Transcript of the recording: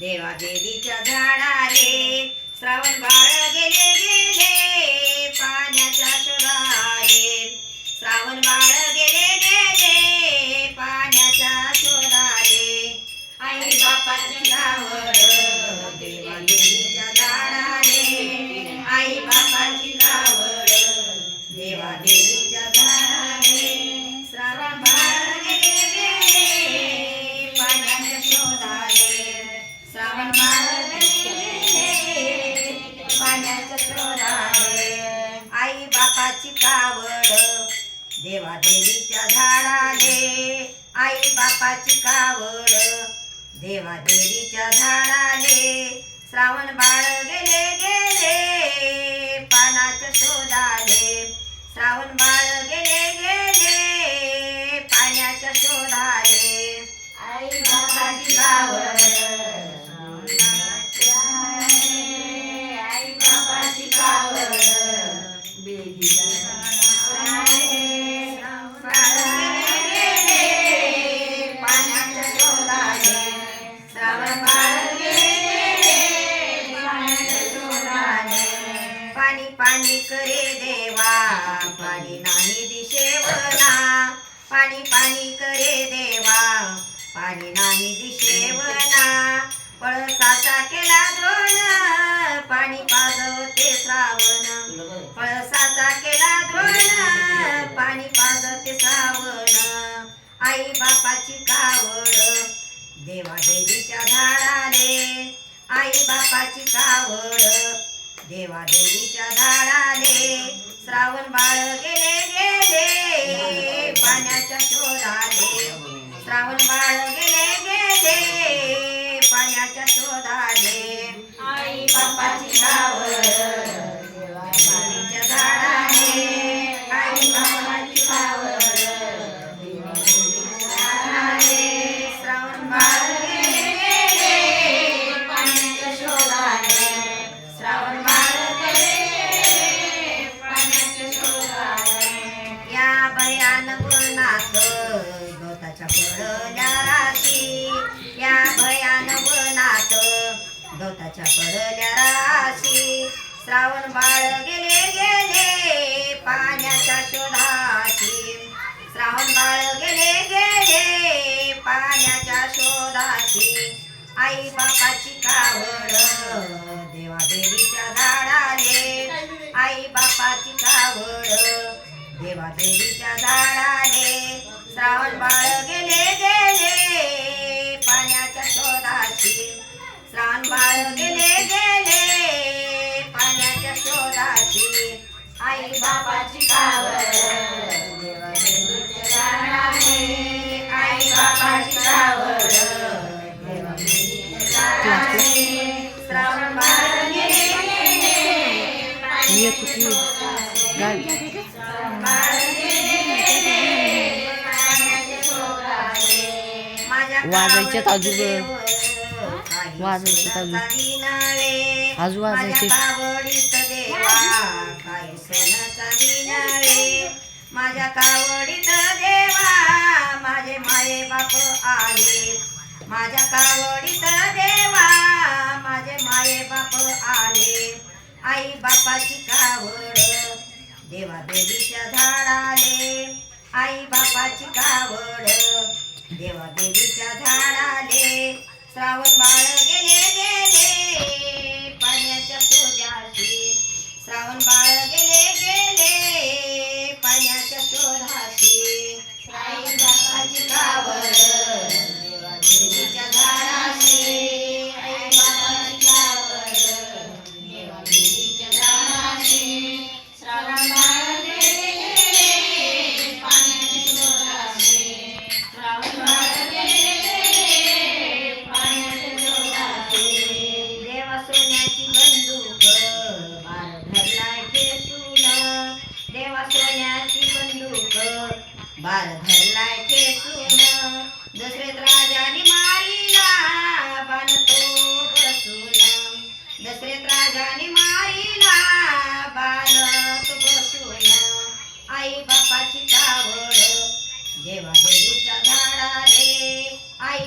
देवा देवीच्या झाडाले श्रावण बाळ गेले गेले पाण्याच्या शोधाले. श्रावण बाळ गेले गेले पाण्याच्या शोधाले. आई बापाची गावड देवा देवीच्या झाडाले आई बापाची देवीच्या झाडाले आई बापाची कावड. देवा देवीच्या झाडाले श्रावण बाळ गेले गेले पानाच्या शोधाले श्रावण बाळ गेले गेले पाण्याच्या शोधाले आई बापाची कावड. आई बापाची कावड. पाणी पाणी करे देवा. पाणी नाही दिशेवना पळसाचा केला द्रोण. पाणी पाजवते श्रावण. पळसाचा केला द्रोण. पाणी पाजवते श्रावण. आई बापाची कावड. देवा देवीच्या झाडाले. आई बापाची कावड. देवा देवीच्या झाडाले. श्रावण बाळ गेले गेले. शोधाले श्रावण बाळ गेले गेले पाण्याच्या शोधाले आई बापाची कावड श्रावण बाळ गेले गेले पाण्याच्या शोधाशी. श्रावण बाळ गेले गेले पाण्याच्या शोधाशी. आई बापाची कावड देवा देवीच्या झाडाले आई बापाची कावड देवा देवीच्या झाडाले श्रावण बाळ गेले गेले पाण्याच्या शोधाशी. श्रावण बाळ गेले गेले मी येतो की गाडी वाजायच्यात अजून. वाजायच्यात अजून. अजून वाजायचे. माझ्या कावडीत देवा माझे माये बाप आले माझ्या कावडीत देवा माझे माये बाप आले आई बापाची कावड देवा देवीच्या झाडाले आई बापाची कावड देवा देवीच्या झाडाले श्रावण बाळ Tangan. बाल धरलाय खेसून दशरथ राजाने मारिला बाण तो बसून दशरथ राजाने मारिला तो बसून आई बापाची तावड जेव्हा बेरूच्या झाडाले आई